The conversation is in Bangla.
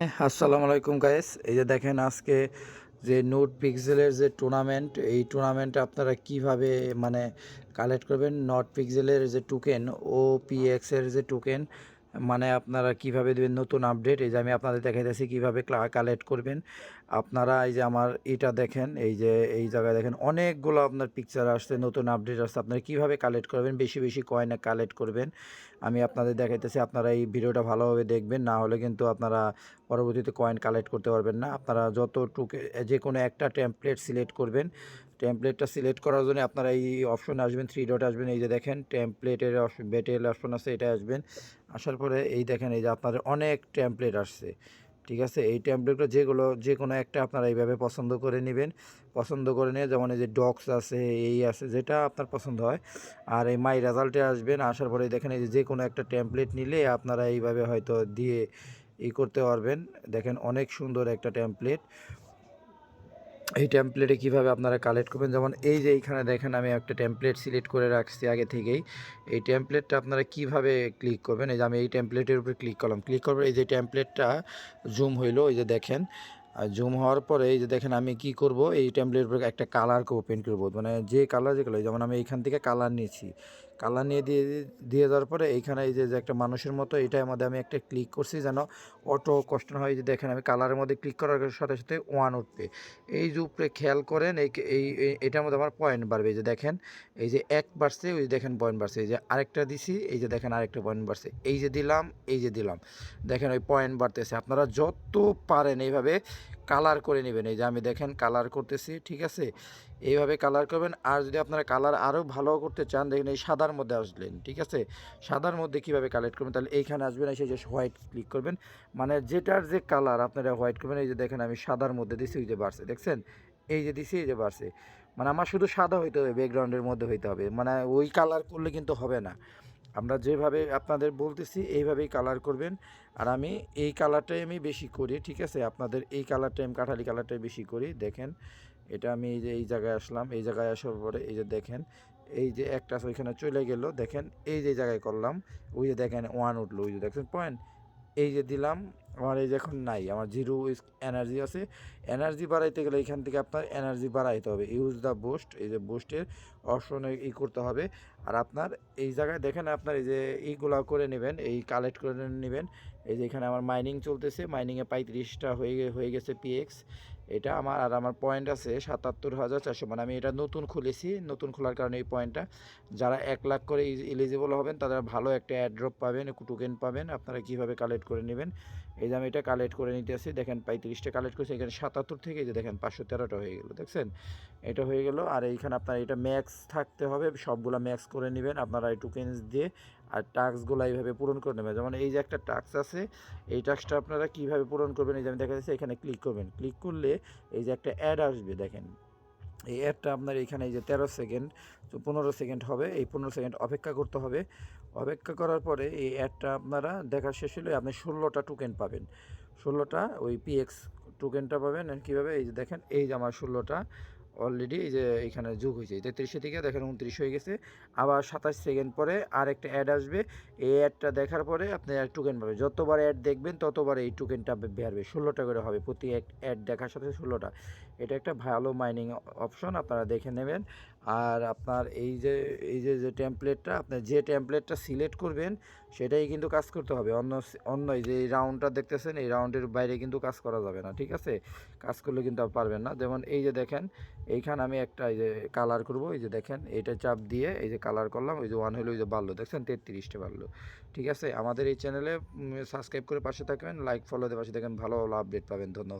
আসসালামু আলাইকুম গাইস এই যে দেখেন আজকে যে নোট পিক্সেলের যে টুর্নামেন্ট এই টুর্নামেন্ট আপনারা কীভাবে মানে কালেক্ট করবেন? নোট পিক্সেলের যে টোকেন ও এর যে টোকেন মানে আপনারা কীভাবে দেবেন? নতুন আপডেট এই যে আমি আপনাদের দেখাইতেছি কীভাবে কালেক্ট করবেন। আপনারা এই যে আমার এটা দেখেন, এই যে এই জায়গায় দেখেন, অনেকগুলো আপনার পিকচার আসছে, নতুন আপডেট আসছে। আপনারা কীভাবে কালেক্ট করবেন? বেশি বেশি কয়েন কালেক্ট করবেন। আমি আপনাদের দেখাইতেছি, আপনারা এই ভিডিওটা ভালোভাবে দেখবেন। না হলে কিন্তু আপনারা পরবর্তীতে কয়েন কালেক্ট করতে পারবেন না। আপনারা যত টুকে যে কোনো একটা টেমপ্লেট সিলেক্ট করবেন। টেমপ্লেটটা সিলেক্ট করার জন্য আপনারা এই অপশনে আসবেন থ্রি ডট আসবেন, এই যে দেখেন টেমপ্লেটের বেটেল অপশন আছে, এটা আসবেন। আসার পরে এই দেখেন এই যে আপনাদের অনেক টেমপ্লেট আসছে, ঠিক আছে? এই টেমপ্লেটগুলো যেগুলো যে কোনো একটা আপনারা এইভাবে পছন্দ করে নেবেন। পছন্দ করে নিয়ে যেমন এই যে ডক্স আছে, এই আছে, যেটা আপনার পছন্দ হয়। আর এই মাই রেজাল্টে আসবেন, আসার পরে দেখেন এই যে যে কোনো একটা টেমপ্লেট নিলে আপনারা এইভাবে হয়তো দিয়ে ই করতে পারবেন। দেখেন অনেক সুন্দর একটা টেমপ্লেট এই টেমপ্লেটে কীভাবে আপনারা কালেক্ট করবেন? যেমন এই যে এইখানে দেখেন, আমি একটা টেমপ্লেট সিলেক্ট করে রাখছি আগে থেকেই। এই টেমপ্লেটটা আপনারা কীভাবে ক্লিক করবেন? এই যে আমি এই টেমপ্লেটের উপরে ক্লিক করলাম। ক্লিক করব এই যে টেমপ্লেটটা জুম হইল, এই যে দেখেন, আর জুম হওয়ার পরে এই যে দেখেন, আমি কি করব? এই টেমপ্লেটের উপরে একটা কালার ওপেন করব। মানে যে কালার যে কালার যেমন আমি এইখান থেকে কালার নিয়েছি। কালার নিয়ে দিয়ে দিয়ে দেওয়ার পরে এইখানে এই যে একটা মানুষের মতো, এটার মধ্যে আমি একটা ক্লিক করছি যেন অটো কষ্ট না হয়। যে দেখেন, আমি কালারের মধ্যে ক্লিক করার সাথে সাথে ওয়ান উঠবে। এই যে উপরে খেয়াল করেন, এই এই এটার মধ্যে আমার পয়েন্ট বাড়বে। এই যে দেখেন, এই যে এক বাড়ছে, ওই দেখেন পয়েন্ট বাড়ছে। এই যে আরেকটা দিছি, এই যে দেখেন আরেকটা পয়েন্ট বাড়ছে। এই যে দিলাম, এই যে দিলাম। দেখেন ওই পয়েন্ট বাড়তেছে। আপনারা যত পারেন এইভাবে কালার করে নেবেন। এই যে আমি দেখেন কালার করতেছি, ঠিক আছে? এইভাবে কালার করবেন। আর যদি আপনারা কালার আরও ভালো করতে চান, দেখেন এই সাদার মধ্যে আসলেন, ঠিক আছে? সাদার মধ্যে কীভাবে কালেক্ট করবেন? তাহলে এইখানে আসবেন, এসে যে হোয়াইট ক্লিক করবেন। মানে যেটার যে কালার আপনারা হোয়াইট করবেন, এই যে দেখেন আমি সাদার মধ্যে দিছি, ওই যে বাড়ছে, দেখছেন? এই যে দিছি, এই যে বাড়ছে। মানে আমার শুধু সাদা হইতে হবে ব্যাকগ্রাউন্ডের মধ্যে হইতে হবে। মানে ওই কালার করলে কিন্তু হবে না। আমরা যেভাবে আপনাদের বলতেছি, এইভাবেই কালার করবেন। আর আমি এই কালারটাই আমি বেশি করি, ঠিক আছে? আপনাদের এই কালারটাই আমি কাঠালি কালারটাই বেশি করি, দেখেন। এটা আমি এই যে, এই জায়গায় আসলাম, এই জায়গায় আসার পরে এই যে দেখেন, এই যে একটা ওইখানে চলে গেল, দেখেন, এই যে জায়গায় করলাম, ওই যে দেখেন ওয়ান উঠল, ওই যে দেখছেন পয়েন্ট এই যে দিলাম আমার এই যে এখন নাই, আমার জিরো এনার্জি আছে। এনার্জি বাড়াইতে গেলে এখান থেকে আপনার এনার্জি বাড়াইতে হবে। ইউজ দ্য বুস্ট এই যে বুস্টের অপশন ই করতে হবে। আর আপনার এই জায়গায় দেখেন আপনার এই যে ইগুলো করে নেবেন, এই কালেক্ট করে নেবেন। এই যে এখানে আমার মাইনিং চলতেছে মাইনিংয়ে পঁয়ত্রিশটা হয়ে হয়ে গেছে পিএক্স এটা আমার, আর আমার পয়েন্ট আছে সাতাত্তর হাজার চারশো। মানে আমি এটা নতুন খুলেছি, নতুন খোলার কারণে এই পয়েন্টটা যারা এক লাখ করে এলিজিবল হবেন, তারা ভালো একটা অ্যাড্রপ পাবেন টোকেন পাবেন, আপনারা কীভাবে কালেক্ট করে নেবেন। এই যে আমি এটা কালেক্ট করে নিতে আসি, দেখেন পঁয়ত্রিশটা কালেক্ট করেছি, এখানে সাতাত্তর থেকে যে দেখেন পাঁচশো তেরোটা হয়ে গেলো, দেখছেন? এটা হয়ে গেল, আর এইখানে আপনার এটা ম্যাক্স থাকতে হবে, সবগুলো ম্যাক্স করে নেবেন, আপনারা এই টোকেন্স দিয়ে আর টাস্কগুলো এইভাবে পূরণ করে নেবেন। যেমন এই যে একটা টাস্ক আছে, এই টাস্কটা আপনারা কীভাবে পূরণ করবেন, এই যে আমি দেখা যাচ্ছে এখানে ক্লিক করবেন। ক্লিক করলে এই যে একটা অ্যাড আসবে, দেখেন। এই অ্যাডটা আপনার এখানে এই যে তেরো সেকেন্ড, তো পনেরো সেকেন্ড হবে। এই পনেরো সেকেন্ড অপেক্ষা করতে হবে। অপেক্ষা করার পরে এই অ্যাডটা আপনারা দেখা শেষ হলে আপনি ষোলোটা টোকেন পাবেন। ষোলোটা ওই পিএক্স টোকেনটা পাবেন। কীভাবে? এই যে দেখেন, এই যে আমার ষোলোটা। অলরেডি এই যে এখানে যোগ হয়েছে তেত্রিশে থেকে দেখেন উনত্রিশ হয়ে গেছে। আবার সাতাশ সেকেন্ড পরে আর একটা অ্যাড আসবে। এই অ্যাডটা দেখার পরে আপনি আর টোকেন পাবেন। যতবার অ্যাড দেখবেন, ততবার এই টোকেনটা বেরবে। ষোলোটা করে হবে। প্রতি এক অ্যাড দেখার সাথে ষোলোটা। এটা একটা ভালো মাইনিং অপশন আপনারা দেখে নেবেন। আর আপনার এই যে এই যে যে টেমপ্লেটটা আপনার যে টেমপ্লেটটা সিলেক্ট করবেন, সেটাই কিন্তু কাজ করতে হবে। অন্য অন্য এই যে, এই রাউন্ডটা দেখতেছেন, এই রাউন্ডের বাইরে কিন্তু কাজ করা যাবে না, ঠিক আছে? কাজ করলে কিন্তু আর পারবেন না। যেমন এই যে দেখেন, এইখানে আমি একটা এই যে কালার করব, এই যে দেখেন, এইটা চাপ দিয়ে এই যে কালার করলাম, ওই যে ওয়ান হলো ওই যে বাড়লো দেখছেন? তেত্রিশটা বাড়লো ঠিক আছে? আমাদের এই চ্যানেলে সাবস্ক্রাইব করে পাশে থাকবেন লাইক ফলো দিয়ে পাশে থাকেন ভালো ভালো আপডেট পাবেন, ধন্যবাদ।